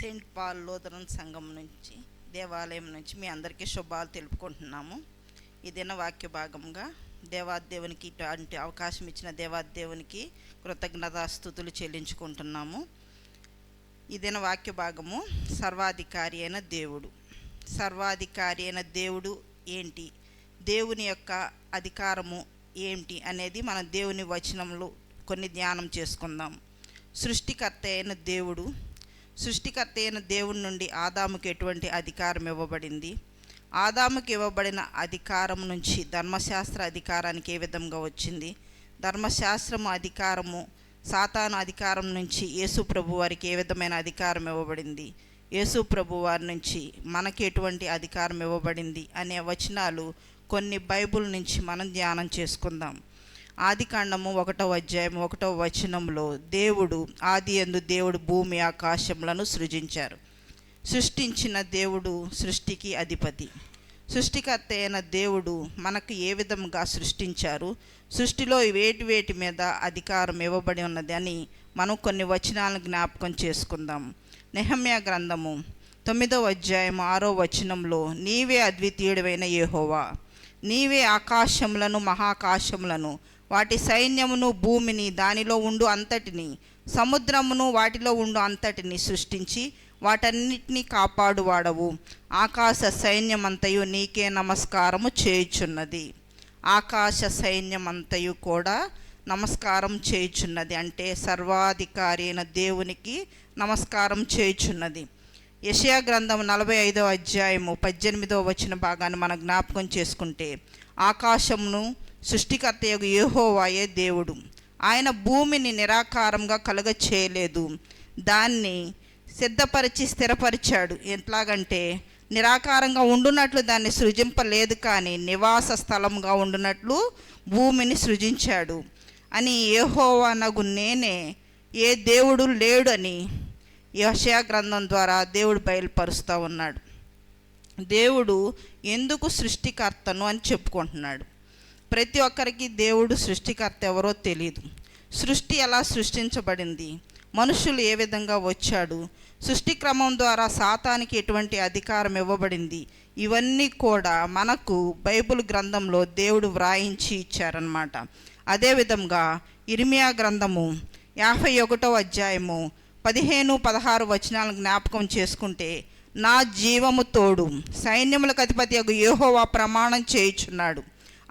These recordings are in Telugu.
సెయింట్ పాల్ లూథరన్ సంఘం నుంచి దేవాలయం నుంచి మీ అందరికీ శుభాలు తెలుపుకుంటున్నాము. ఈ దిన వాక్య భాగంగా దేవాదేవునికి ఇటువంటి అవకాశం ఇచ్చిన దేవాదేవునికి కృతజ్ఞతాస్థుతులు చెల్లించుకుంటున్నాము. ఈ దిన వాక్య భాగము సర్వాధికారి అయిన దేవుడు. సర్వాధికారి అయిన దేవుడు ఏంటి? దేవుని యొక్క అధికారము ఏంటి అనేది మన దేవుని వచనంలో కొన్ని ధ్యానం చేసుకుందాం. సృష్టికర్త అయిన దేవుడు సృష్టికర్త అయిన దేవుడి నుండి ఆదాముకి ఎటువంటి అధికారం ఇవ్వబడింది? ఆదాముకి ఇవ్వబడిన అధికారం నుంచి ధర్మశాస్త్ర అధికారానికి ఏ విధంగా వచ్చింది? ధర్మశాస్త్రము అధికారము సాతాను అధికారం నుంచి యేసు ప్రభు వారికి ఏ విధమైన అధికారం ఇవ్వబడింది? యేసు ప్రభు వారి నుంచి మనకి ఎటువంటి అధికారం ఇవ్వబడింది? అనే వచనాలు కొన్ని బైబుల్ నుంచి మనం ధ్యానం చేసుకుందాం. ఆదికాండము ఒకటో అధ్యాయం ఒకటో వచనంలో దేవుడు ఆది ఎందు దేవుడు భూమి ఆకాశములను సృజించారు. సృష్టించిన దేవుడు సృష్టికి అధిపతి. సృష్టికర్త అయిన దేవుడు మనకు ఏ విధంగా సృష్టించారు? సృష్టిలో వేటి వేటి మీద అధికారం ఇవ్వబడి ఉన్నది అని మనం కొన్ని వచనాలను జ్ఞాపకం చేసుకుందాం. నెహమ్య గ్రంథము తొమ్మిదవ అధ్యాయం ఆరో వచనంలో నీవే అద్వితీయుడమైన ఏహోవా నీవే ఆకాశములను మహాకాశములను వాటి సైన్యమును భూమిని దానిలో ఉండు అంతటిని సముద్రమును వాటిలో ఉండు అంతటిని సృష్టించి వాటన్నిటినీ కాపాడువాడవు. ఆకాశ సైన్యమంతయు నీకే నమస్కారము చేయుచున్నది. ఆకాశ సైన్యమంతయు కూడా నమస్కారం చేయుచున్నది. అంటే సర్వాధికారి అయిన దేవునికి నమస్కారం చేయుచున్నది. యషయా గ్రంథం నలభై ఐదో అధ్యాయము పద్దెనిమిదో వచ్చిన భాగాన్ని మనం జ్ఞాపకం చేసుకుంటే ఆకాశమును సృష్టికర్త యొక్క యెహోవాయే దేవుడు. ఆయన భూమిని నిరాకారంగా కలుగ చేయలేదు దాన్ని సిద్ధపరిచి స్థిరపరిచాడు. ఎట్లాగంటే నిరాకారంగా ఉండునట్లు దాన్ని సృజింపలేదు కానీ నివాస స్థలంగా ఉండునట్లు భూమిని సృజించాడు. అని ఏహోవనగు నేనే ఏ దేవుడు లేడు అని యషయా గ్రంథం ద్వారా దేవుడు బయలుపరుస్తూ ఉన్నాడు. దేవుడు ఎందుకు సృష్టికర్తను అని చెప్పుకుంటున్నాడు. ప్రతి ఒక్కరికి దేవుడు సృష్టికర్త ఎవరో తెలియదు సృష్టి ఎలా సృష్టించబడింది? మనుషులు ఏ విధంగా వచ్చాడు? సృష్టి క్రమం ద్వారా సాతానికి ఎటువంటి అధికారం ఇవ్వబడింది? ఇవన్నీ కూడా మనకు బైబిల్ గ్రంథంలో దేవుడు వ్రాయించి ఇచ్చారనమాట అదేవిధంగా ఇర్మియా గ్రంథము యాభై ఒకటో అధ్యాయము పదిహేను పదహారు వచనాలను జ్ఞాపకం చేసుకుంటే నా జీవము తోడు సైన్యములకు అధిపతి యొక్క యేహోవా ప్రమాణం చేయుచున్నాడు.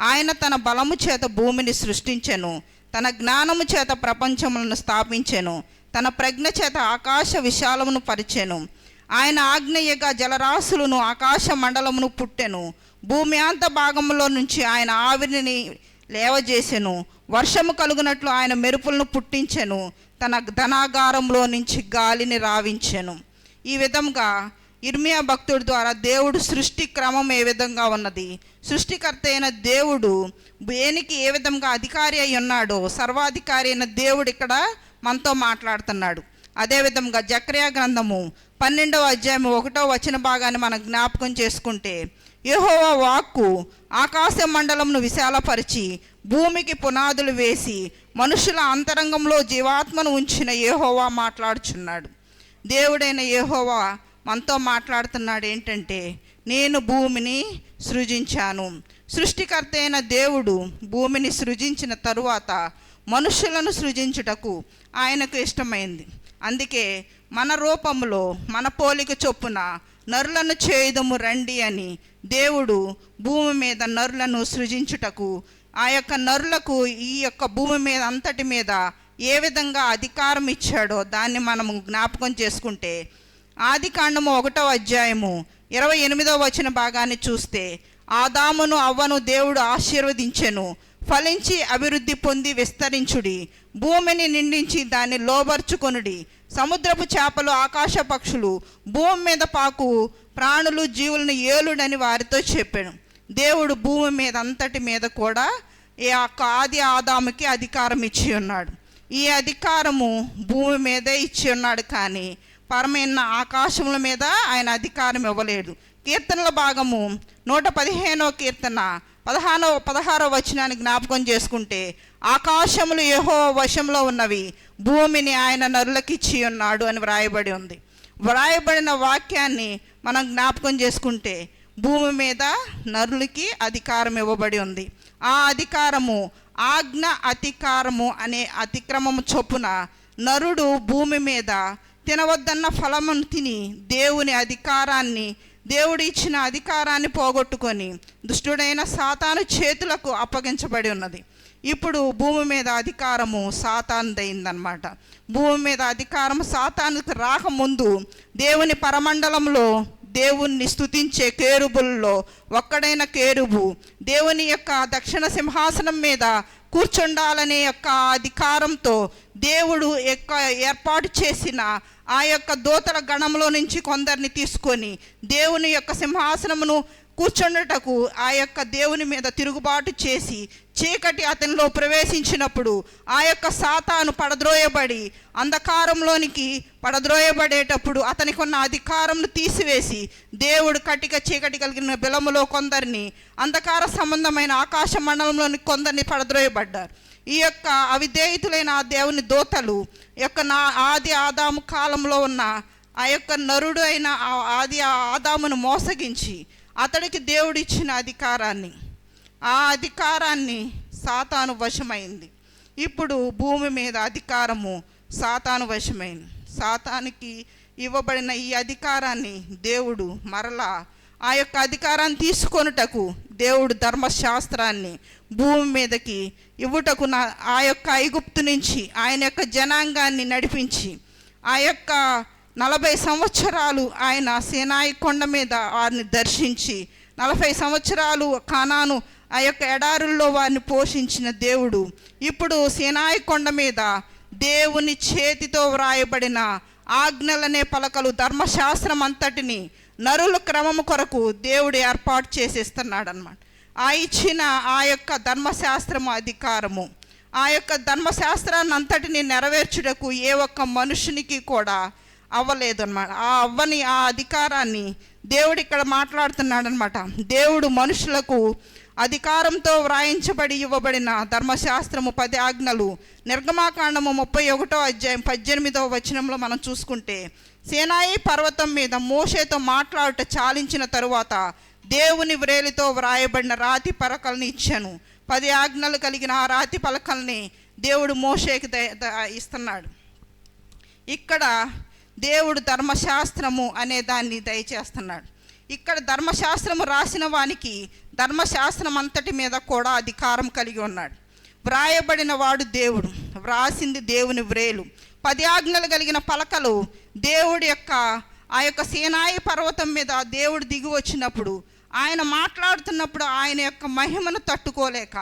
ఆయన తన బలము చేత భూమిని సృష్టించెను తన జ్ఞానము చేత ప్రపంచములను స్థాపించెను తన ప్రజ్ఞ చేత ఆకాశ విశాలమును పరిచెను. ఆయన ఆగ్నేయగా జలరాశులను ఆకాశ మండలమును పుట్టెను. భూమి అంత భాగంలో నుంచి ఆయన ఆవిరిని లేవజేసెను. వర్షము కలుగునట్లు ఆయన మెరుపులను పుట్టించెను. తన ధనాగారంలో నుంచి గాలిని రావించెను. ఈ విధంగా ఇర్మియా భక్తుడి ద్వారా దేవుడు సృష్టి క్రమం ఏ విధంగా ఉన్నది? సృష్టికర్త అయిన దేవుడు దేనికి ఏ విధంగా అధికారి అయి ఉన్నాడో సర్వాధికారి అయిన దేవుడు ఇక్కడ మనతో మాట్లాడుతున్నాడు. అదేవిధంగా జక్రియా గ్రంథము పన్నెండవ అధ్యాయం ఒకటో వచన భాగాన్ని మనం జ్ఞాపకం చేసుకుంటే యెహోవా వాక్కు ఆకాశ మండలంను విశాలపరిచి భూమికి పునాదులు వేసి మనుషుల అంతరంగంలో జీవాత్మను ఉంచిన యహోవా మాట్లాడుచున్నాడు. దేవుడైన యహోవా మనతో మాట్లాడుతున్నాడు ఏంటంటే నేను భూమిని సృజించాను. సృష్టికర్త అయిన దేవుడు భూమిని సృజించిన తరువాత మనుషులను సృజించుటకు ఆయనకు ఇష్టమైంది. అందుకే మన రూపంలో మన పోలిక చొప్పున నరులను చేయుదము రండి అని దేవుడు భూమి మీద నరులను సృజించుటకు ఆ యొక్క నరులకు ఈ యొక్క భూమి మీద అంతటి మీద ఏ విధంగా అధికారం ఇచ్చాడో దాన్ని మనము జ్ఞాపకం చేసుకుంటే ఆది కాండము ఒకటో అధ్యాయము ఇరవై ఎనిమిదో వచ్చిన భాగాన్ని చూస్తే ఆదామును అవ్వను దేవుడు ఆశీర్వదించెను. ఫలించి అభివృద్ధి పొంది విస్తరించుడి. భూమిని నిండించి దాన్ని లోబర్చుకొనుడి. సముద్రపు చేపలు ఆకాశ పక్షులు భూమి మీద పాకు ప్రాణులు జీవులను ఏలుడని వారితో చెప్పాను. దేవుడు భూమి మీద అంతటి మీద కూడా ఈ యొక్క ఆది ఆదాముకి అధికారం ఇచ్చి ఉన్నాడు. ఈ అధికారము భూమి మీదే ఇచ్చి ఉన్నాడు కానీ పరమైన ఆకాశముల మీద ఆయన అధికారం ఇవ్వలేడు కీర్తనల భాగము నూట పదిహేనో కీర్తన పదహారో పదహారో వచనాన్ని జ్ఞాపకం చేసుకుంటే ఆకాశములు యెహోవా వశంలో ఉన్నవి భూమిని ఆయన నరులకిచ్చి ఉన్నాడు అని వ్రాయబడి ఉంది. వ్రాయబడిన వాక్యాన్ని మనం జ్ఞాపకం చేసుకుంటే భూమి మీద నరులకి అధికారం ఇవ్వబడి ఉంది. ఆ అధికారము ఆజ్ఞ అతికారము అనే అతిక్రమము చొప్పున నరుడు భూమి మీద తినవద్దన్న ఫలమును తిని దేవుని అధికారాన్ని దేవుడు ఇచ్చిన అధికారాన్ని పోగొట్టుకొని దుష్టుడైన సాతాను చేతులకు అప్పగించబడి ఉన్నది. ఇప్పుడు భూమి మీద అధికారము సాతానుదైందనమాట భూమి మీద అధికారం సాతానికి రాకముందు దేవుని పరమండలంలో దేవుణ్ణి స్థుతించే కేరుబుల్లో ఒక్కడైన కేరుబు దేవుని యొక్క దక్షిణ సింహాసనం మీద కూర్చుండాలనే యొక్క అధికారంతో దేవుడు యొక్క ఏర్పాటు చేసిన ఆ యొక్క దూతల గణంలో నుంచి కొందరిని తీసుకొని దేవుని యొక్క సింహాసనమును కూర్చుండటకు ఆ యొక్క దేవుని మీద తిరుగుబాటు చేసి చీకటి అతనిలో ప్రవేశించినప్పుడు ఆ యొక్క సాతాను పడద్రోయబడి అంధకారంలోనికి పడద్రోయబడేటప్పుడు అతనికి ఉన్న అధికారంను తీసివేసి దేవుడు కటిక చీకటి కలిగిన బిలములో కొందరిని అంధకార సంబంధమైన ఆకాశ మండలంలోని కొందరిని పడద్రోయబడ్డారు. ఈ యొక్క అవిధేయితులైన ఆ దేవుని దోతలు యొక్క నా ఆది ఆదాము కాలంలో ఉన్న ఆ యొక్క నరుడు అయిన ఆ ఆది ఆదామును మోసగించి అతడికి దేవుడు ఇచ్చిన అధికారాన్ని. ఆ అధికారాన్ని సాతాను వశమైంది. ఇప్పుడు భూమి మీద అధికారము సాతాను వశమైంది. సాతానికి ఇవ్వబడిన ఈ అధికారాన్ని దేవుడు మరలా ఆ యొక్క అధికారాన్ని తీసుకొనుటకు దేవుడు ధర్మశాస్త్రాన్ని భూమి మీదకి ఇవ్వుటకు నా ఆ యొక్క ఐగుప్తు నుంచి ఆయన యొక్క జనాంగాన్ని నడిపించి ఆ యొక్క నలభై సంవత్సరాలు ఆయన సేనాయి కొండ మీద వారిని దర్శించి నలభై సంవత్సరాలు కానాను ఆ యొక్క ఎడారుల్లో వారిని పోషించిన దేవుడు ఇప్పుడు సేనాయి కొండ మీద దేవుని చేతితో వ్రాయబడిన ఆజ్ఞలనే పలకలు ధర్మశాస్త్రం అంతటిని నరుల క్రమము కొరకు దేవుడు ఏర్పాటు చేసేస్తున్నాడు అనమాట ఆ ఇచ్చిన ఆ యొక్క ధర్మశాస్త్రము అధికారము. ఆ యొక్క ధర్మశాస్త్రాన్ని అంతటిని నెరవేర్చుటకు ఏ ఒక్క మనుషునికి కూడా అవ్వలేదు అనమాట ఆ అవ్వని ఆ అధికారాన్ని దేవుడు ఇక్కడ మాట్లాడుతున్నాడు అనమాట దేవుడు మనుషులకు అధికారంతో వ్రాయించబడి ఇవ్వబడిన ధర్మశాస్త్రము పది ఆజ్ఞలు. నిర్గమాకాండము ముప్పై ఒకటో అధ్యాయం పద్దెనిమిదవ వచనంలో మనం చూసుకుంటే సేనాయి పర్వతం మీద మోషేతో మాట్లాడుట చాలించిన తరువాత దేవుని వ్రేలితో వ్రాయబడిన రాతి పలకల్ని ఇచ్చాను. పది ఆజ్ఞలు కలిగిన ఆ రాతి పలకల్ని దేవుడు మోషేకి ఇస్తున్నాడు. ఇక్కడ దేవుడు ధర్మశాస్త్రము అనే దాన్ని దయచేస్తున్నాడు. ఇక్కడ ధర్మశాస్త్రము రాసిన వానికి ధర్మశాస్త్రం అంతటి మీద కూడా అధికారం కలిగి ఉన్నాడు. వ్రాయబడిన వాడు దేవుడు వ్రాసింది దేవుని వ్రేలు. పది ఆజ్ఞలు కలిగిన పలకలు దేవుడి యొక్క ఆ యొక్క సేనాయి పర్వతం మీద దేవుడు దిగి వచ్చినప్పుడు ఆయన మాట్లాడుతున్నప్పుడు ఆయన యొక్క మహిమను తట్టుకోలేక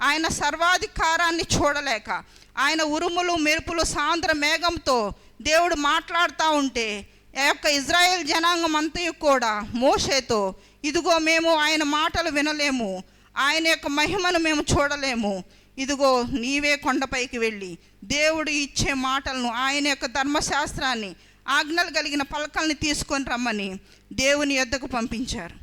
ఆయన సర్వాధికారాన్ని చూడలేక ఆయన ఉరుములు మెరుపులు సాంద్ర మేఘంతో దేవుడు మాట్లాడుతూ ఉంటే ఆ యొక్క ఇజ్రాయెల్ జనాంగం అంతయు కూడా మోషేతో ఇదిగో మేము ఆయన మాటలు వినలేము ఆయన యొక్క మహిమను మేము చూడలేము ఇదిగో నీవే కొండపైకి వెళ్ళి దేవుడు ఇచ్చే మాటలను ఆయన యొక్క ధర్మశాస్త్రాన్ని ఆజ్ఞలు కలిగిన పలకల్ని తీసుకొని రమ్మని దేవుని యొద్దకు పంపించారు.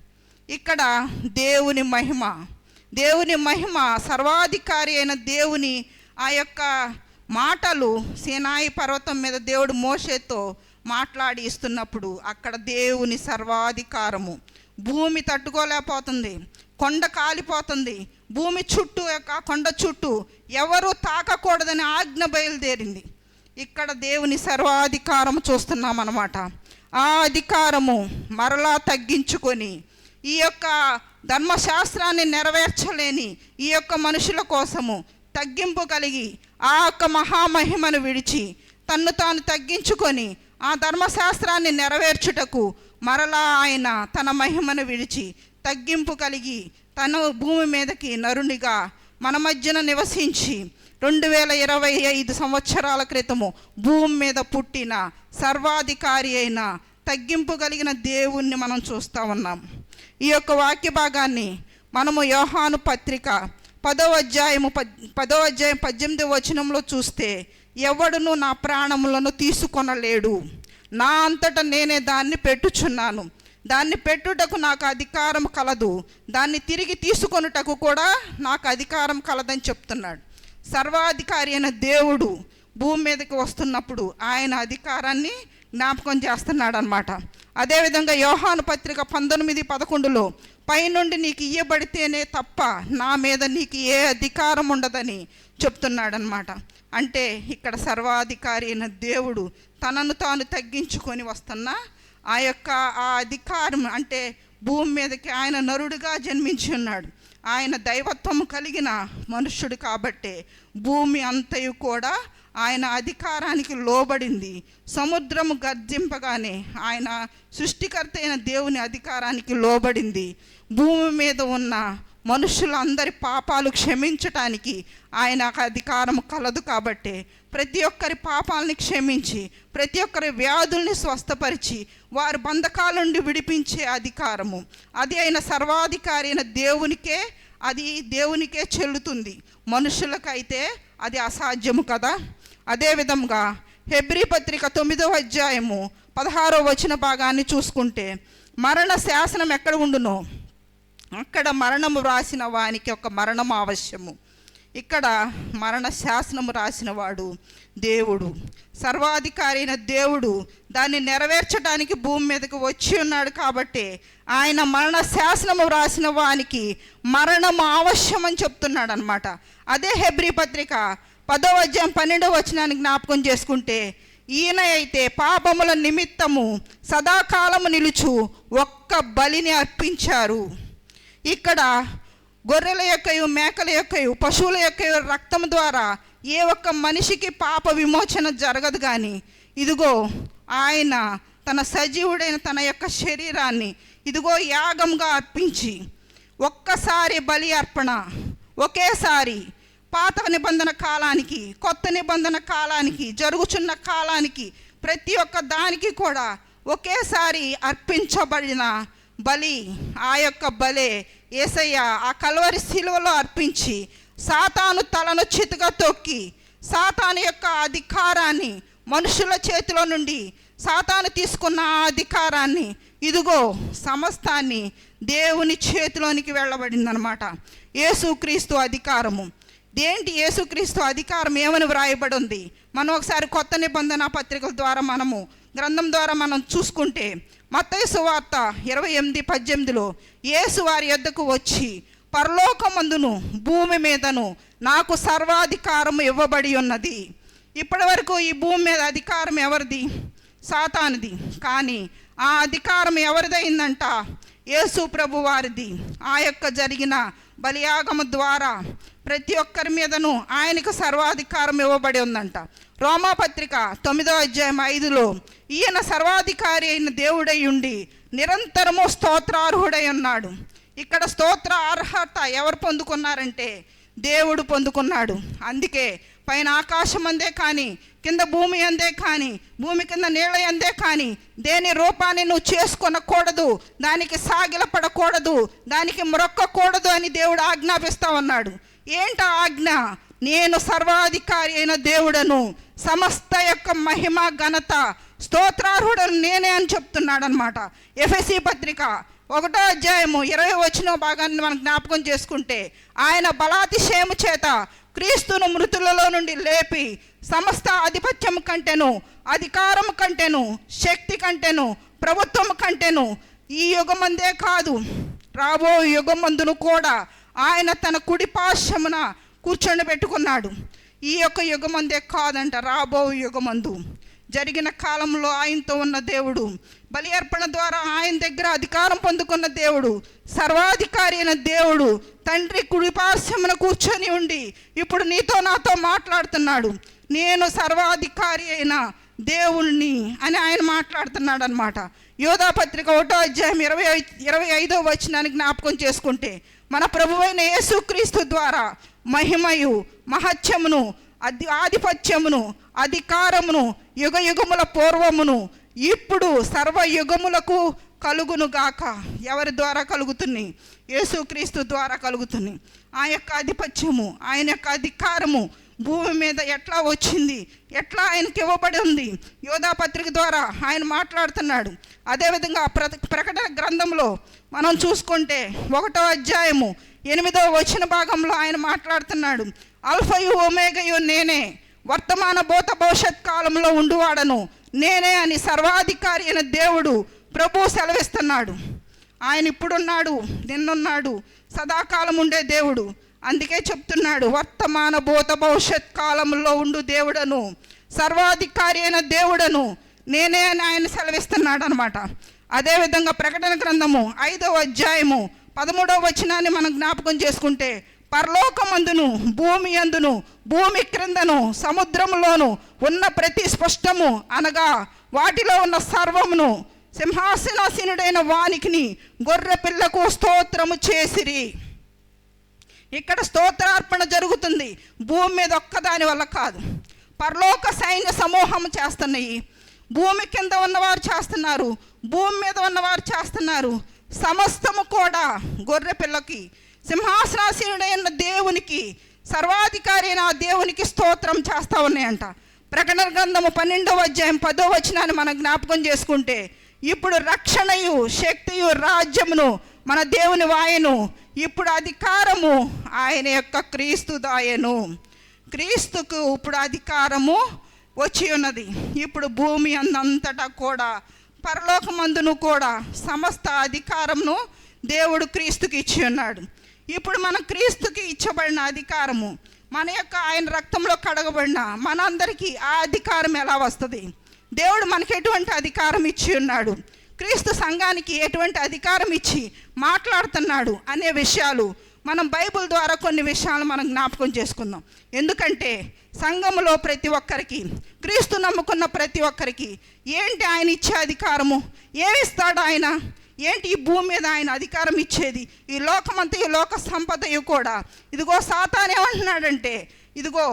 ఇక్కడ దేవుని మహిమ. దేవుని మహిమ సర్వాధికారి అయిన దేవుని ఆ యొక్క మాటలు సేనాయి పర్వతం మీద దేవుడు మోషేతో మాట్లాడి ఇస్తున్నప్పుడు అక్కడ దేవుని సర్వాధికారము. భూమి తట్టుకోలేకపోతుంది. కొండ కాలిపోతుంది. భూమి చుట్టూ యొక్క కొండ చుట్టూ ఎవరు తాకకూడదని ఆజ్ఞ బయలుదేరింది. ఇక్కడ దేవుని సర్వాధికారం చూస్తున్నాం అన్నమాట ఆ అధికారము మరలా తగ్గించుకొని ఈ యొక్క ధర్మశాస్త్రాన్ని నెరవేర్చలేని ఈ యొక్క మనుషుల కోసము తగ్గింపు కలిగి ఆ యొక్క మహామహిమను విడిచి తన్ను తాను తగ్గించుకొని ఆ ధర్మశాస్త్రాన్ని నెరవేర్చుటకు మరలా ఆయన తన మహిమను విడిచి తగ్గింపు కలిగి తన భూమి మీదకి నరునిగా మన మధ్యన నివసించి రెండు వేల ఇరవై ఐదు సంవత్సరాల క్రితము భూమి మీద పుట్టిన సర్వాధికారి అయిన తగ్గింపు కలిగిన దేవుణ్ణి మనం చూస్తూ ఉన్నాం. ఈ యొక్క వాక్య భాగాన్ని మనము యోహాను పత్రిక పదో అధ్యాయము పద్ అధ్యాయం పద్దెనిమిది వచనంలో చూస్తే ఎవడును నా ప్రాణములను తీసుకొనలేడు. నా అంతటా నేనే దాన్ని పెట్టుచున్నాను. దాన్ని పెట్టుటకు నాకు అధికారం కలదు. దాన్ని తిరిగి తీసుకొనుటకు కూడా నాకు అధికారం కలదని చెప్తున్నాడు. సర్వాధికారి అయిన దేవుడు భూమి మీదకి వస్తున్నప్పుడు ఆయన అధికారాన్ని జ్ఞాపకం చేస్తున్నాడు అనమాట అదేవిధంగా యోహాను పత్రిక పంతొమ్మిది పదకొండులో పైనుండి నీకు ఇయ్యబడితేనే తప్ప నా మీద నీకు ఏ అధికారం ఉండదని చెప్తున్నాడనమాట అంటే ఇక్కడ సర్వాధికారి అయిన దేవుడు తనను తాను తగ్గించుకొని వస్తున్న ఆ యొక్క ఆ అధికారం అంటే భూమి మీదకి ఆయన నరుడుగా జన్మించి ఉన్నాడు. ఆయన దైవత్వం కలిగిన మనుష్యుడు కాబట్టే భూమి అంతయు కూడా ఆయన అధికారానికి లోబడింది. సముద్రము గర్జింపగానే ఆయన సృష్టికర్త అయిన దేవుని అధికారానికి లోబడింది. భూమి మీద ఉన్న మనుషులందరి పాపాలు క్షమించటానికి ఆయన అధికారం కలదు కాబట్టి ప్రతి ఒక్కరి పాపాలని క్షమించి ప్రతి ఒక్కరి వ్యాధుల్ని స్వస్థపరిచి వారి బంధకాల నుండి విడిపించే అధికారము. అది అయిన సర్వాధికారి అయిన దేవునికే అది దేవునికే చెల్లుతుంది. మనుషులకైతే అది అసాధ్యము కదా? అదేవిధంగా హెబ్రీ పత్రిక తొమ్మిదవ అధ్యాయము పదహారో వచన భాగాన్ని చూసుకుంటే మరణ శాసనం ఎక్కడ ఉండునో? అక్కడ మరణము రాసిన వానికి ఒక మరణం ఆవశ్యము. ఇక్కడ మరణ శాసనము రాసిన వాడు దేవుడు. సర్వాధికారి అయిన దేవుడు దాన్ని నెరవేర్చడానికి భూమి మీదకు వచ్చి ఉన్నాడు కాబట్టి ఆయన మరణ శాసనము రాసిన వానికి మరణం అవశ్యమని చెప్తున్నాడు అనమాట అదే హెబ్రీ పత్రిక పదవ అధ్యాయం పన్నెండవ వచనానికి జ్ఞాపకం చేసుకుంటే ఈయన అయితే పాపముల నిమిత్తము సదాకాలము నిలుచు ఒక్క బలిని అర్పించారు. ఇక్కడ గొర్రెల యొక్కయు మేకల యొక్కయు పశువుల యొక్కయు రక్తం ద్వారా ఏ ఒక్క మనిషికి పాప విమోచన జరగదు కానీ ఇదిగో ఆయన తన సజీవుడైన తన యొక్క శరీరాన్ని ఇదిగో యాగంగా అర్పించి ఒక్కసారి బలి అర్పణ ఒకేసారి పాత నిబంధన కాలానికి కొత్త నిబంధన కాలానికి జరుగుచున్న కాలానికి ప్రతి ఒక్క దానికి కూడా ఒకేసారి అర్పించబడిన బలి ఆ యొక్క బలే ఏసయ్య ఆ కలవరి శిలువలో అర్పించి సాతాను తలను చితుగా తొక్కి సాతాను యొక్క అధికారాన్ని మనుషుల చేతిలో నుండి సాతాను తీసుకున్న ఆ అధికారాన్ని ఇదిగో సమస్తాన్ని దేవుని చేతిలోనికి వెళ్ళబడిందనమాట యేసుక్రీస్తు అధికారము. దేంటి యేసుక్రీస్తు అధికారం? ఏమని వ్రాయబడి ఉంది మనం ఒకసారి కొత్త నిబంధన పత్రికల ద్వారా మనము గ్రంథం ద్వారా మనం చూసుకుంటే మత్తయి సువార్త ఇరవై ఎనిమిది పద్దెనిమిదిలో యేసు వారి యొద్దకు వచ్చి పరలోకమందును భూమి మీదను నాకు సర్వాధికారం ఇవ్వబడి ఉన్నది. ఇప్పటి వరకు ఈ భూమి మీద అధికారం ఎవరిది? సాతానిది. కానీ ఆ అధికారం ఎవరిదైందంట యేసు ప్రభు వారిది. ఆ యొక్క జరిగిన బలియాగము ద్వారా ప్రతి ఒక్కరి మీదను ఆయనకు సర్వాధికారం ఇవ్వబడి ఉందంట. రోమాపత్రిక తొమ్మిదో అధ్యాయం ఐదులో ఈయన సర్వాధికారి అయిన దేవుడై ఉండి నిరంతరము స్తోత్రార్హుడై ఉన్నాడు. ఇక్కడ స్తోత్ర అర్హత ఎవరు పొందుకున్నారంటే దేవుడు పొందుకున్నాడు. అందుకే పైన ఆకాశం అందే కానీ కింద భూమి అందే కానీ భూమి కింద నీళ్ళ అందే కానీ దేని రూపాన్ని నువ్వు చేసుకొనకూడదు దానికి సాగిలపడకూడదు దానికి మొరక్కకూడదు అని దేవుడు ఆజ్ఞాపిస్తా ఉన్నాడు. ఏంట ఆజ్ఞ? నేను సర్వాధికారి అయిన దేవుడను సమస్త యొక్క మహిమ ఘనత స్తోత్రార్హుడను నేనే అని చెప్తున్నాడు అనమాట ఎఫ్ఎస్సి పత్రిక ఒకటో అధ్యాయము ఇరవై వచ్చిన భాగాన్ని మనం జ్ఞాపకం చేసుకుంటే ఆయన బలాతిశయము చేత క్రీస్తును మృతులలో నుండి లేపి సమస్త ఆధిపత్యం కంటేను అధికారం కంటేను శక్తి కంటేను ప్రభుత్వం కంటేను. ఈ యుగమందే కాదు రాబో యుగమందును కూడా ఆయన తన కుడి పార్శ్వమున కూర్చొని పెట్టుకున్నాడు. ఈ యొక్క యుగమందే కాదంట రాబో యుగమందు. జరిగిన కాలంలో ఆయనతో ఉన్న దేవుడు బలి అర్పణ ద్వారా ఆయన దగ్గర అధికారం పొందుకున్న దేవుడు సర్వాధికారి అయిన దేవుడు తండ్రి కుడిపార్శ్వమున కూర్చొని ఉండి ఇప్పుడు నీతో నాతో మాట్లాడుతున్నాడు. నేను సర్వాధికారి అయిన దేవుణ్ణి అని ఆయన మాట్లాడుతున్నాడు అనమాట యోధాపత్రిక ఒకటో అధ్యాయం ఇరవై ఇరవై ఐదో వచనానికి జ్ఞాపకం చేసుకుంటే మన ప్రభువైన యేసుక్రీస్తు ద్వారా మహిమయు మహత్యమును అది ఆధిపత్యమును అధికారమును యుగ యుగముల పూర్వమును ఇప్పుడు సర్వయుగములకు కలుగును గాక ఎవరి ద్వారా కలుగుతున్నాయి? యేసుక్రీస్తు ద్వారా కలుగుతున్నాయి. ఆ యొక్క ఆధిపత్యము ఆయన యొక్క అధికారము భూమి మీద ఎట్లా వచ్చింది? ఎట్లా ఆయనకి ఇవ్వబడి ఉంది? యోధాపత్రిక ద్వారా ఆయన మాట్లాడుతున్నాడు. అదేవిధంగా ప్ర ప్రకటన గ్రంథంలో మనం చూసుకుంటే ఒకటో అధ్యాయము ఎనిమిదో వచ్చిన భాగంలో ఆయన మాట్లాడుతున్నాడు. అల్ఫయు ఒమేగయు నేనే. వర్తమాన భూత భవిష్యత్ కాలంలో ఉండువాడను. నేనే అని సర్వాధికారి అయిన దేవుడు ప్రభు సెలవిస్తున్నాడు. ఆయన ఇప్పుడున్నాడు నిన్నున్నాడు సదాకాలం ఉండే దేవుడు. అందుకే చెప్తున్నాడు వర్తమాన భూత భవిష్యత్ కాలంలో ఉండు దేవుడను. సర్వాధికారి అయిన దేవుడను. నేనే అని ఆయన సెలవిస్తున్నాడు అనమాట అదేవిధంగా ప్రకటన గ్రంథము ఐదవ అధ్యాయము పదమూడవ వచనాన్ని మనం జ్ఞాపకం చేసుకుంటే పరలోకమందును భూమి అందును భూమి క్రిందను సముద్రములోను ఉన్న ప్రతి స్పష్టము అనగా వాటిలో ఉన్న సర్వమును సింహాసనాసీనుడైన వానికిని గొర్రె పిల్లకు స్తోత్రము చేసిరి. ఇక్కడ స్తోత్రార్పణ జరుగుతుంది. భూమి మీద ఒక్కదాని వల్ల కాదు. పరలోక సైన్య సమూహం చేస్తున్నాయి. భూమి కింద ఉన్నవారు చేస్తున్నారు. భూమి మీద ఉన్నవారు చేస్తున్నారు. సమస్తము కూడా గొర్రె పిల్లకి సింహాసనాసీనుడైన దేవునికి సర్వాధికారి అయిన దేవునికి స్తోత్రం చేస్తూ ఉన్నాయంట. ప్రకటన గ్రంథము పన్నెండవ అధ్యాయం పదో వచనాన్ని మనం జ్ఞాపకం చేసుకుంటే ఇప్పుడు రక్షణయు శక్తియు రాజ్యమును మన దేవుని వాయను ఇప్పుడు అధికారము ఆయన యొక్క క్రీస్తు దాయను. క్రీస్తుకు ఇప్పుడు అధికారము వచ్చి ఉన్నది. ఇప్పుడు భూమి అందంతటా కూడా పరలోకమందును కూడా సమస్త అధికారమును దేవుడు క్రీస్తుకి ఇచ్చి ఉన్నాడు. ఇప్పుడు మనం క్రీస్తుకి ఇచ్చబడిన అధికారము మన యొక్క ఆయన రక్తంలో కడగబడిన మనందరికీ ఆ అధికారం ఎలా వస్తుంది? దేవుడు మనకి ఎటువంటి అధికారం ఇచ్చి ఉన్నాడు? క్రీస్తు సంఘానికి ఎటువంటి అధికారం ఇచ్చి మాట్లాడుతున్నాడు అనే విషయాలు మనం బైబిల్ ద్వారా కొన్ని విషయాలు మనం జ్ఞాపకం చేసుకుందాం. ఎందుకంటే సంఘములో ప్రతి ఒక్కరికి క్రీస్తు నమ్ముకున్న ప్రతి ఒక్కరికి ఏంటి ఆయన ఇచ్చే అధికారము? ఏమిస్తాడు ఆయన? ఏంటి ఈ భూమి మీద ఆయన అధికారం ఇచ్చేది? ఈ లోకమంతా ఈ లోక సంపదయు కూడా. ఇదిగో సాతాన్ ఏమంటున్నాడంటే ఇదిగో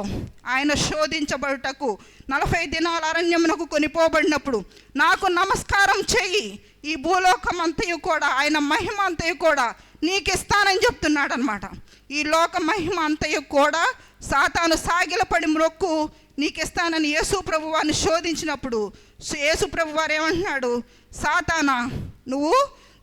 ఆయన శోధించబడుటకు నలభై దినాల అరణ్యమునకు కొనిపోబడినప్పుడు నాకు నమస్కారం చెయ్యి ఈ భూలోకం అంతయు కూడా ఆయన మహిమ అంతయు కూడా నీకు ఇస్తానని చెప్తున్నాడు అనమాట ఈ లోక మహిమ అంతయు కూడా సాతాను సాగిలపడి మ్రొక్కు నీకు ఇస్తానని యేసు ప్రభు వారిని శోధించినప్పుడు యేసు ప్రభు వారు ఏమంటున్నాడు? సాతానా నువ్వు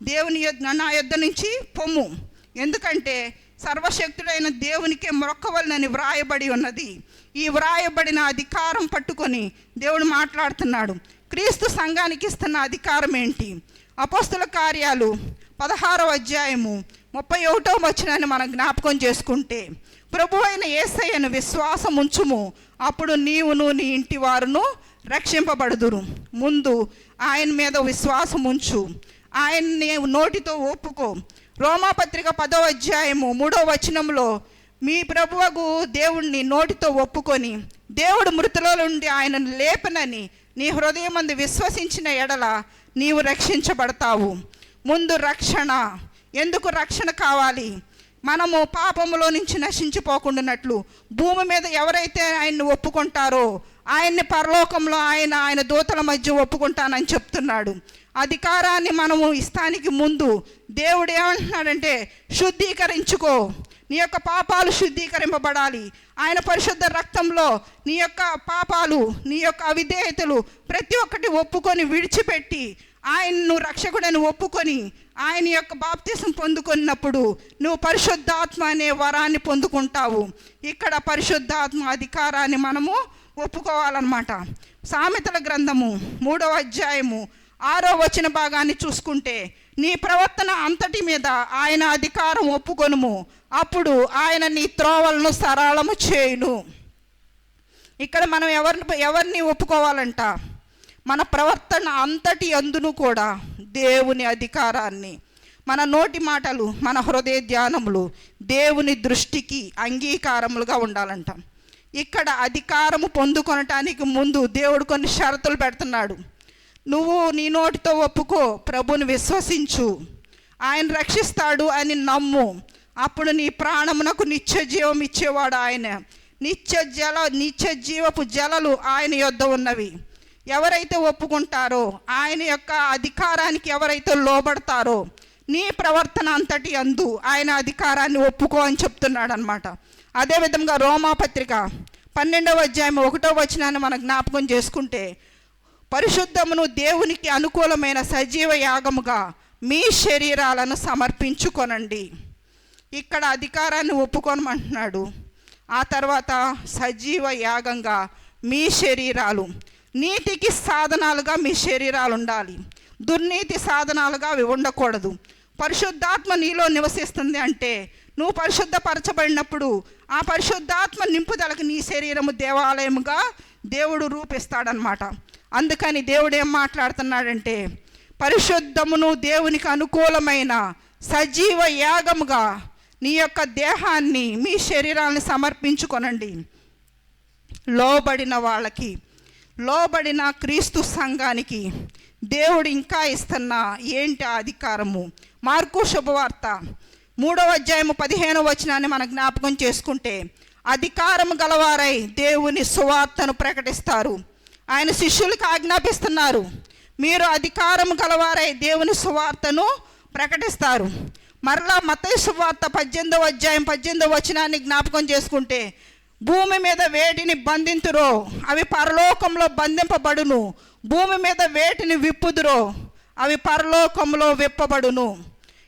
దేవుని నా యొద్ద నుంచి పొమ్ము. ఎందుకంటే సర్వశక్తుడైన దేవునికే మొక్కవలనని వ్రాయబడి ఉన్నది. ఈ వ్రాయబడిన అధికారం పట్టుకొని దేవుడు మాట్లాడుతున్నాడు. క్రీస్తు సంఘానికి ఇస్తున్న అధికారం ఏంటి? అపోస్తుల కార్యాలు పదహారవ అధ్యాయము ముప్పై ఒకటో వచనాన్ని మనం జ్ఞాపకం చేసుకుంటే ప్రభు అయిన ఏసయ్యను విశ్వాసం ఉంచుము అప్పుడు నీవును నీ ఇంటి వారును రక్షింపబడుదురు. ముందు ఆయన మీద విశ్వాసం ఉంచు. ఆయన్ని నోటితో ఒప్పుకో. రోమాపత్రిక పదో అధ్యాయము మూడో వచనంలో మీ ప్రభువకు దేవుణ్ణి నోటితో ఒప్పుకొని దేవుడు మృతులో నుండి ఆయనను లేపనని నీ హృదయం అందు విశ్వసించిన ఎడల నీవు రక్షించబడతావు. ముందు రక్షణ. ఎందుకు రక్షణ కావాలి? మనము పాపములో నుంచి నశించిపోకుండానట్లు భూమి మీద ఎవరైతే ఆయన్ని ఒప్పుకుంటారో ఆయన్ని పరలోకంలో ఆయన ఆయన దూతల మధ్య ఒప్పుకుంటానని చెప్తున్నాడు. అధికారాన్ని మనము ఇస్తానికి ముందు దేవుడు ఏమంటున్నాడంటే శుద్ధీకరించుకో. నీ యొక్క పాపాలు శుద్ధీకరింపబడాలి. ఆయన పరిశుద్ధ రక్తంలో నీ యొక్క పాపాలు నీ యొక్క అవిధేయతలు ప్రతి ఒక్కటి ఒప్పుకొని విడిచిపెట్టి ఆయన్ను రక్షకుడని ఒప్పుకొని ఆయన యొక్క బాప్తీసం పొందుకున్నప్పుడు నువ్వు పరిశుద్ధాత్మ అనే వరాన్ని పొందుకుంటావు. ఇక్కడ పరిశుద్ధాత్మ అధికారాన్ని మనము ఒప్పుకోవాలన్నమాట. సామెతల గ్రంథము మూడవ అధ్యాయము ఆరో వచన భాగాన్ని చూసుకుంటే నీ ప్రవర్తన అంతటి మీద ఆయన అధికారం ఒప్పుకొనుము. అప్పుడు ఆయన నీ త్రోవలను సరళము చేయును. ఇక్కడ మనం ఎవరిని ఎవరిని ఒప్పుకోవాలంట? మన ప్రవర్తన అంతటి అందును కూడా దేవుని అధికారాన్ని. మన నోటి మాటలు మన హృదయ ధ్యానములు దేవుని దృష్టికి అంగీకారములుగా ఉండాలంట. ఇక్కడ అధికారము పొందుకొనటానికి ముందు దేవుడు కొన్ని షరతులు పెడుతున్నాడు. నువ్వు నీ నోటితో ఒప్పుకో ప్రభుని విశ్వసించు. ఆయన రక్షిస్తాడు అని నమ్ము. అప్పుడు నీ ప్రాణమునకు నిత్య జీవం ఇచ్చేవాడు ఆయన. నిత్య జల నిత్య జీవపు జలలు ఆయన యొద్ద ఉన్నవి. ఎవరైతే ఒప్పుకుంటారో ఆయన యొక్క అధికారానికి ఎవరైతే లోబడతారో నీ ప్రవర్తన అంతటి అందు ఆయన అధికారాన్ని ఒప్పుకో అని చెప్తున్నాడు అనమాట అదేవిధంగా రోమాపత్రిక పన్నెండవ అధ్యాయం ఒకటో వచనాన్ని మనం జ్ఞాపకం చేసుకుంటే పరిశుద్ధమును దేవునికి అనుకూలమైన సజీవ యాగముగా మీ శరీరాలను సమర్పించుకొనండి. ఇక్కడ అధికారాన్ని ఒప్పుకోనమంటున్నాడు ఆ తర్వాత సజీవ యాగంగా మీ శరీరాలు నీతికి సాధనాలుగా మీ శరీరాలు ఉండాలి. దుర్నీతి సాధనాలుగా అవి ఉండకూడదు. పరిశుద్ధాత్మ నీలో నివసిస్తుంది అంటే నువ్వు పరిశుద్ధపరచబడినప్పుడు ఆ పరిశుద్ధాత్మ నింపుదలకు నీ శరీరము దేవాలయముగా దేవుడు రూపిస్తాడనమాట అందుకని దేవుడు ఏం మాట్లాడుతున్నాడంటే పరిశుద్ధమును దేవునికి అనుకూలమైన సజీవ యాగముగా నీ యొక్క దేహాన్ని మీ శరీరాన్ని సమర్పించుకొనండి. లోబడిన వాళ్ళకి లోబడిన క్రీస్తు సంఘానికి దేవుడు ఇంకా ఇస్తున్న ఏంటి అధికారము? మార్కు శుభవార్త మూడవ అధ్యాయము పదిహేను వచనాన్ని మన జ్ఞాపకం చేసుకుంటే అధికారము గలవారై దేవుని సువార్తను ప్రకటిస్తారు. ఆయన శిష్యులకు ఆజ్ఞాపిస్తున్నారు. మీరు అధికారం గలవారై దేవుని సువార్తను ప్రకటిస్తారు. మరలా మతయ సువార్త పద్దెనిమిదవ అధ్యాయం పద్దెనిమిదవ వచనాన్ని జ్ఞాపకం చేసుకుంటే భూమి మీద వేటిని బంధింతురో అవి పరలోకంలో బంధింపబడును. భూమి మీద వేటిని విప్పుదురో అవి పరలోకంలో విప్పబడును.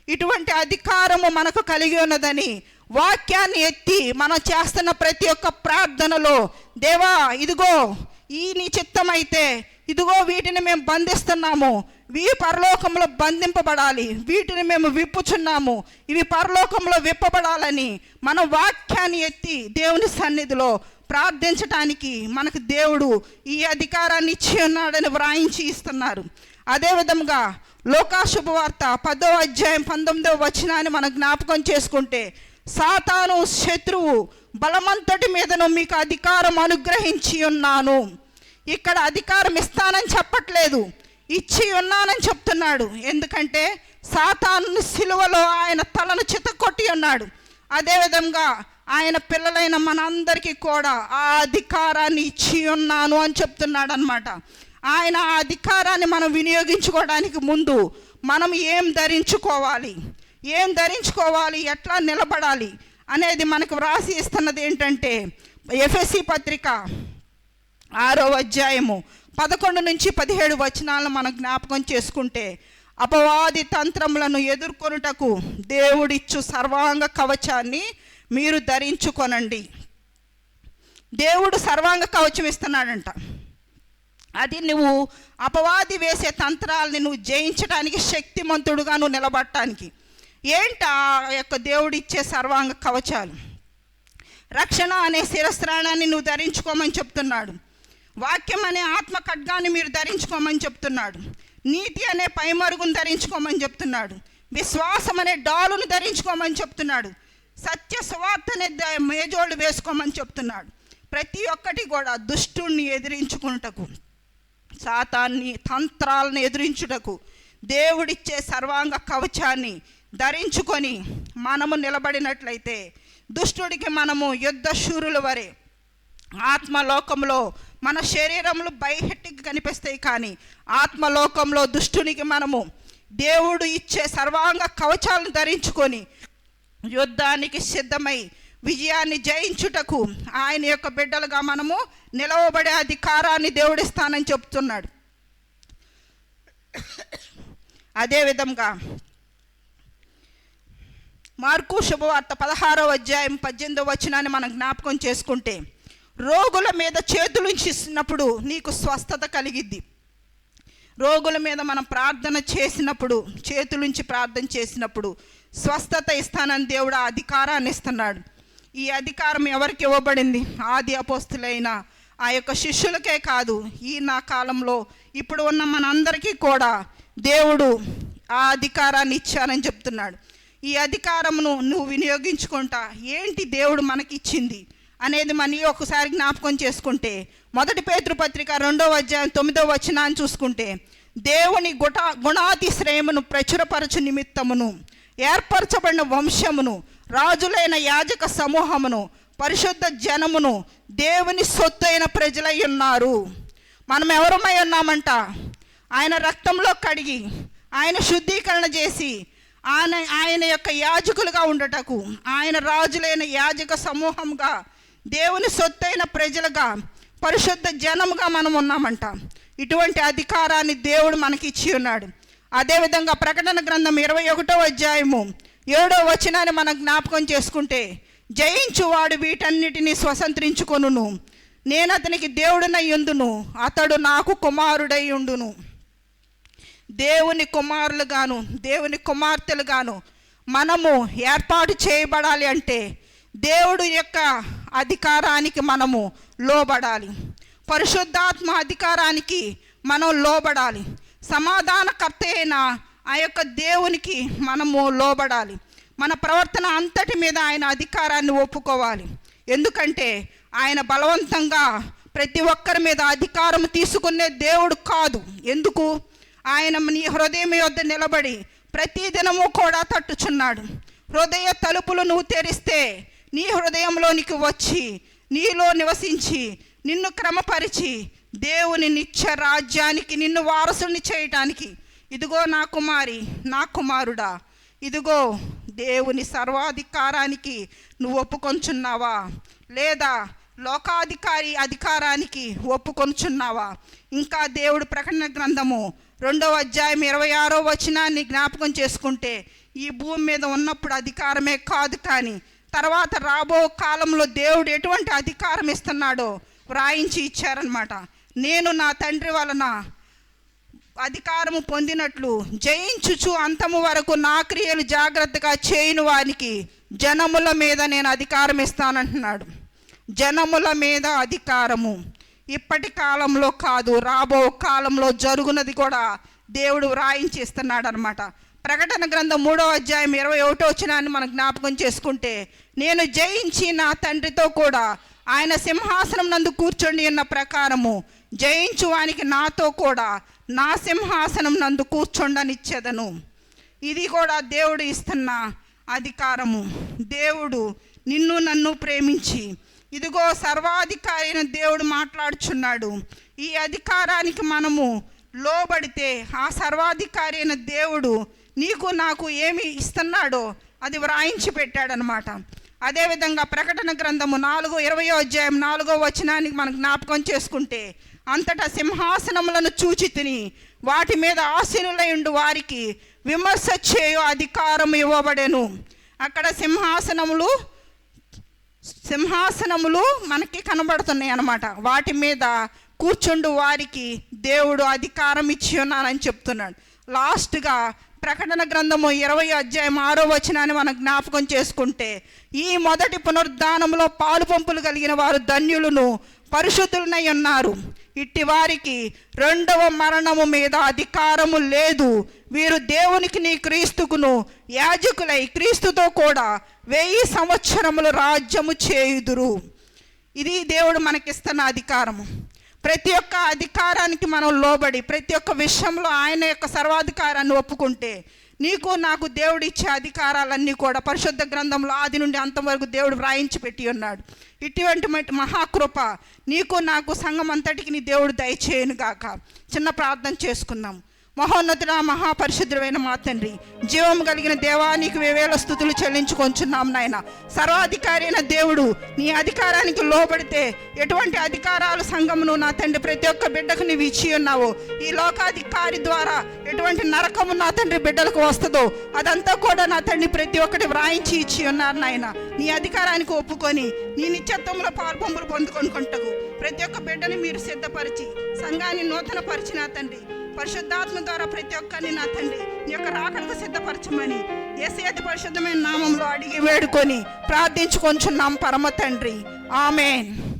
ఇటువంటి అధికారము మనకు కలిగి ఉన్నదని వాక్యాన్ని ఎత్తి మనం చేస్తున్న ప్రతి ఒక్క ప్రార్థనలో దేవా ఇదిగో ఈ నీ చిత్తమైతే ఇదిగో వీటిని మేము బంధిస్తున్నాము. ఇవి పరలోకంలో బంధింపబడాలి. వీటిని మేము విప్పుచున్నాము. ఇవి పరలోకంలో విప్పబడాలని మన వాక్యాన్ని ఎత్తి దేవుని సన్నిధిలో ప్రార్థించటానికి మనకు దేవుడు ఈ అధికారాన్ని ఇచ్చి ఉన్నాడని వ్రాయించి ఇస్తున్నారు. అదేవిధంగా లోకాశుభవార్త పదో అధ్యాయం పంతొమ్మిదవ వచనాన్ని మనం జ్ఞాపకం చేసుకుంటే సాతాను శత్రువు బలమంతటి మీదను మీకు అధికారం అనుగ్రహించి ఉన్నాను. ఇక్కడ అధికారం ఇస్తానని చెప్పట్లేదు. ఇచ్చి ఉన్నానని చెప్తున్నాడు. ఎందుకంటే సాతాను సిలువలో ఆయన తలను చితకొట్టి ఉన్నాడు. అదేవిధంగా ఆయన పిల్లలైన మనందరికీ కూడా ఆ అధికారాన్ని ఇచ్చి ఉన్నాను అని చెప్తున్నాడు అనమాట ఆయన ఆ అధికారాన్ని మనం వినియోగించుకోవడానికి ముందు మనం ఏం ధరించుకోవాలి? ఏం ధరించుకోవాలి? ఎట్లా నిలబడాలి? అనేది మనకు వ్రాసి ఇస్తున్నది ఏంటంటే ఎఫ్ఎస్సి పత్రిక ఆరో అధ్యాయము పదకొండు నుంచి పదిహేడు వచనాలను మనం జ్ఞాపకం చేసుకుంటే అపవాది తంత్రములను ఎదుర్కొనుటకు దేవుడిచ్చు సర్వాంగ కవచాన్ని మీరు ధరించుకొనండి. దేవుడు సర్వాంగ కవచం ఇస్తున్నాడంట. అది నువ్వు అపవాది వేసే తంత్రాలని నువ్వు జయించడానికి శక్తిమంతుడుగా నువ్వు నిలబడటానికి ఏంటి ఆ యొక్క దేవుడిచ్చే సర్వాంగ కవచాలు? రక్షణ అనే శిరస్త్రాణాన్ని నువ్వు ధరించుకోమని చెప్తున్నాడు. వాక్యం అనే ఆత్మ ఖడ్గాన్ని మీరు ధరించుకోమని చెప్తున్నాడు. నీతి అనే పైమరుగును ధరించుకోమని చెప్తున్నాడు. విశ్వాసం అనే డాలును ధరించుకోమని చెప్తున్నాడు. సత్య సువార్త అనే మేజోళ్ళు వేసుకోమని చెప్తున్నాడు. ప్రతి ఒక్కటి కూడా దుష్టుణ్ణి ఎదిరించుకున్నటకు సాతాన్ని తంత్రాలను ఎదిరించుటకు దేవుడిచ్చే సర్వాంగ కవచాన్ని ధరించుకొని మనము నిలబడినట్లయితే దుష్టుడికి మనము యుద్ధ శూరుల వరే ఆత్మలోకంలో మన శరీరంలో బయటికి కనిపిస్తాయి కానీ ఆత్మలోకంలో దుష్టునికి మనము దేవుడు ఇచ్చే సర్వాంగ కవచాలను ధరించుకొని యుద్ధానికి సిద్ధమై విజయాన్ని జయించుటకు ఆయన యొక్క బిడ్డలుగా మనము నిలవబడే అధికారాన్ని దేవుడిస్తానని చెప్తున్నాడు. అదేవిధంగా మార్కు శుభవార్త పదహారవ అధ్యాయం పద్దెనిమిదవ వచనాన్ని మనం జ్ఞాపకం చేసుకుంటే రోగుల మీద చేతులు ఇచ్చినప్పుడు నీకు స్వస్థత కలిగిద్ది. రోగుల మీద మనం ప్రార్థన చేసినప్పుడు చేతులుంచి ప్రార్థన చేసినప్పుడు స్వస్థత ఇస్తానని దేవుడు ఆ అధికారాన్ని ఇస్తున్నాడు. ఈ అధికారం ఎవరికి ఇవ్వబడింది? ఆది అపోస్తులైన ఆ యొక్క శిష్యులకే కాదు. ఈ నా కాలంలో ఇప్పుడు ఉన్న మనందరికీ కూడా దేవుడు ఆ అధికారాన్ని ఇచ్చానని చెప్తున్నాడు. ఈ అధికారమును నువ్వు వినియోగించుకుంటా. ఏంటి దేవుడు మనకిచ్చింది? అనేది మనం ఒకసారి జ్ఞాపకం చేసుకుంటే మొదటి పేతృపత్రిక రెండవ అధ్యాయం తొమ్మిదవ వచనాన్ని చూసుకుంటే దేవుని గుట గుణాతిశ్రయమును ప్రచురపరచు నిమిత్తమును ఏర్పరచబడిన వంశమును రాజులైన యాజక సమూహమును పరిశుద్ధ జనమును దేవుని సొత్తైన ప్రజలై ఉన్నారు. మనం ఎవరమై ఉన్నామంట? ఆయన రక్తంలో కడిగి ఆయన శుద్ధీకరణ చేసి ఆయన ఆయన యొక్క యాజకులుగా ఉండటకు ఆయన రాజులైన యాజక సమూహంగా దేవుని సొత్తైన ప్రజలుగా పరిశుద్ధ జనముగా మనం ఉన్నామంట. ఇటువంటి అధికారాన్ని దేవుడు మనకి ఇచ్చి ఉన్నాడు అదేవిధంగా ప్రకటన గ్రంథం ఇరవై ఒకటో అధ్యాయము ఏడో వచనాన్ని మనం జ్ఞాపకం చేసుకుంటే జయించువాడు వీటన్నిటిని స్వతంత్రించుకొనును. నేను అతనికి దేవుడినై అతడు నాకు కుమారుడై ఉండును. దేవుని కుమారులుగాను దేవుని కుమార్తెలుగాను మనము ఏర్పాటు చేయబడాలి అంటే దేవుడు యొక్క అధికారానికి మనము లోబడాలి. పరిశుద్ధాత్మ అధికారానికి మనం లోబడాలి. సమాధానకర్త అయిన ఆ యొక్క దేవునికి మనము లోబడాలి. మన ప్రవర్తన అంతటి మీద ఆయన అధికారాన్ని ఒప్పుకోవాలి. ఎందుకంటే ఆయన బలవంతంగా ప్రతి ఒక్కరి మీద అధికారం తీసుకునే దేవుడు కాదు. ఎందుకు? ఆయన నీ హృదయం యొద్ద నిలబడి ప్రతి దినము కూడా తట్టుచున్నాడు. హృదయ తలుపులు నువ్వు తెరిస్తే నీ హృదయంలోనికి వచ్చి నీలో నివసించి నిన్ను క్రమపరిచి దేవుని నిత్య రాజ్యానికి నిన్ను వారసుని చేయటానికి. ఇదిగో నా కుమారి నా కుమారుడా ఇదిగో దేవుని సర్వాధికారానికి నువ్వు ఒప్పుకొంచున్నావా? లేదా లోకాధికారి అధికారానికి ఒప్పుకొంచున్నావా? ఇంకా దేవుడు ప్రకటన గ్రంథము రెండవ అధ్యాయం ఇరవై ఆరో వచనాన్ని జ్ఞాపకం చేసుకుంటే ఈ భూమి మీద ఉన్నప్పుడు అధికారమే కాదు కానీ తర్వాత రాబో కాలంలో దేవుడు ఎటువంటి అధికారం ఇస్తున్నాడో వ్రాయించి ఇచ్చారనమాట నేను నా తండ్రి వలన అధికారము పొందినట్లు జయించుచు అంతము వరకు నా క్రియలు జాగ్రత్తగా చేయని వారికి జనముల మీద నేను అధికారం ఇస్తానంటున్నాడు. జనముల మీద అధికారము ఇప్పటి కాలంలో కాదు రాబో కాలంలో జరుగునది కూడా దేవుడు వ్రాయించి ఇస్తున్నాడు అనమాట ప్రకటన గ్రంథం మూడో అధ్యాయం ఇరవై ఒకటో వచ్చినాన్ని మనం జ్ఞాపకం చేసుకుంటే నేను జయించి నా తండ్రితో కూడా ఆయన సింహాసనం నందు కూర్చొని ఉన్న ప్రకారము జయించు వానికి నాతో కూడా నా సింహాసనం నందు కూర్చొండనిచ్చేదను. ఇది కూడా దేవుడు ఇస్తున్న అధికారము. దేవుడు నిన్ను నన్ను ప్రేమించి ఇదిగో సర్వాధికారి అయిన దేవుడు మాట్లాడుచున్నాడు. ఈ అధికారానికి మనము లోబడితే ఆ సర్వాధికారి అయిన దేవుడు నీకు నాకు ఏమి ఇస్తున్నాడో అది వ్రాయించి పెట్టాడనమాట. అదేవిధంగా ప్రకటన గ్రంథము నాలుగో ఇరవయో అధ్యాయం నాలుగో వచనానికి మనం జ్ఞాపకం చేసుకుంటే అంతటా సింహాసనములను చూచి తిని వాటి మీద ఆసీనులయుండు వారికి విమర్శ చేయు అధికారం ఇవ్వబడెను. అక్కడ సింహాసనములు సింహాసనములు మనకి కనబడుతున్నాయి అన్నమాట. వాటి మీద కూర్చుండు వారికి దేవుడు అధికారం ఇచ్చి ఉన్నానని చెప్తున్నాడు. లాస్ట్గా ప్రకటన గ్రంథము ఇరవై అధ్యాయం ఆరో వచనాన్ని మనం జ్ఞాపకం చేసుకుంటే ఈ మొదటి పునరుద్ధానంలో పాలు పంపులు కలిగిన వారు ధన్యులను పరిశుద్ధులనై ఉన్నారు. ఇట్టి వారికి రెండవ మరణము మీద అధికారము లేదు. వీరు దేవునికి నీ క్రీస్తుకును యాజకులై క్రీస్తుతో కూడా వెయ్యి సంవత్సరములు రాజ్యము చేయుదురు. ఇది దేవుడు మనకిస్తున్న అధికారము. ప్రతి ఒక్క అధికారానికి మనం లోబడి ప్రతి ఒక్క విషయంలో ఆయన యొక్క సర్వాధికారాన్ని ఒప్పుకుంటే నీకు నాకు దేవుడు ఇచ్చే అధికారాలన్నీ కూడా పరిశుద్ధ గ్రంథంలో ఆది నుండి అంతవరకు దేవుడు వ్రాయించి పెట్టి ఉన్నాడు. ఇటువంటి మహాకృప నీకు నాకు సంఘం అంతటికి నీ దేవుడు దయచేయను గాక చిన్న ప్రార్థన చేసుకుందాం. మహోన్నతుడ మహాపరిశుద్ధుడైన మా తండ్రి. జీవం కలిగిన దేవానికి వేవేల స్థుతులు చెల్లించుకొంచున్నాం నాయన. సర్వాధికారి అయిన దేవుడు నీ అధికారానికి లోబడితే ఎటువంటి అధికారాలు సంఘమును నా తండ్రి ప్రతి ఒక్క బిడ్డకు నీవు ఇచ్చి ఉన్నావు? ఈ లోకాధికారి ద్వారా ఎటువంటి నరకము నా తండ్రి బిడ్డలకు వస్తుందో అదంతా కూడా నా తండ్రి ప్రతి ఒక్కటి వ్రాయించి ఇచ్చి ఉన్నారు నాయన. నీ అధికారానికి ఒప్పుకొని నీ నిత్యత్వంలో పాల్పొంపులు పొందుకొనుకుంటకు ప్రతి ఒక్క బిడ్డని మీరు సిద్ధపరిచి సంఘాన్ని నూతన పరిచిన తండ్రి. పరిశుద్ధాత్మ ద్వారా ప్రతి ఒక్కరిని నా తండ్రి నీ యొక్క రాకడకు సిద్ధపరచమని ఏసేది పరిశుద్ధమైన నామంలో అడిగి వేడుకొని ప్రార్థించుకొంచున్నాం పరమ తండ్రి. ఆమెన్.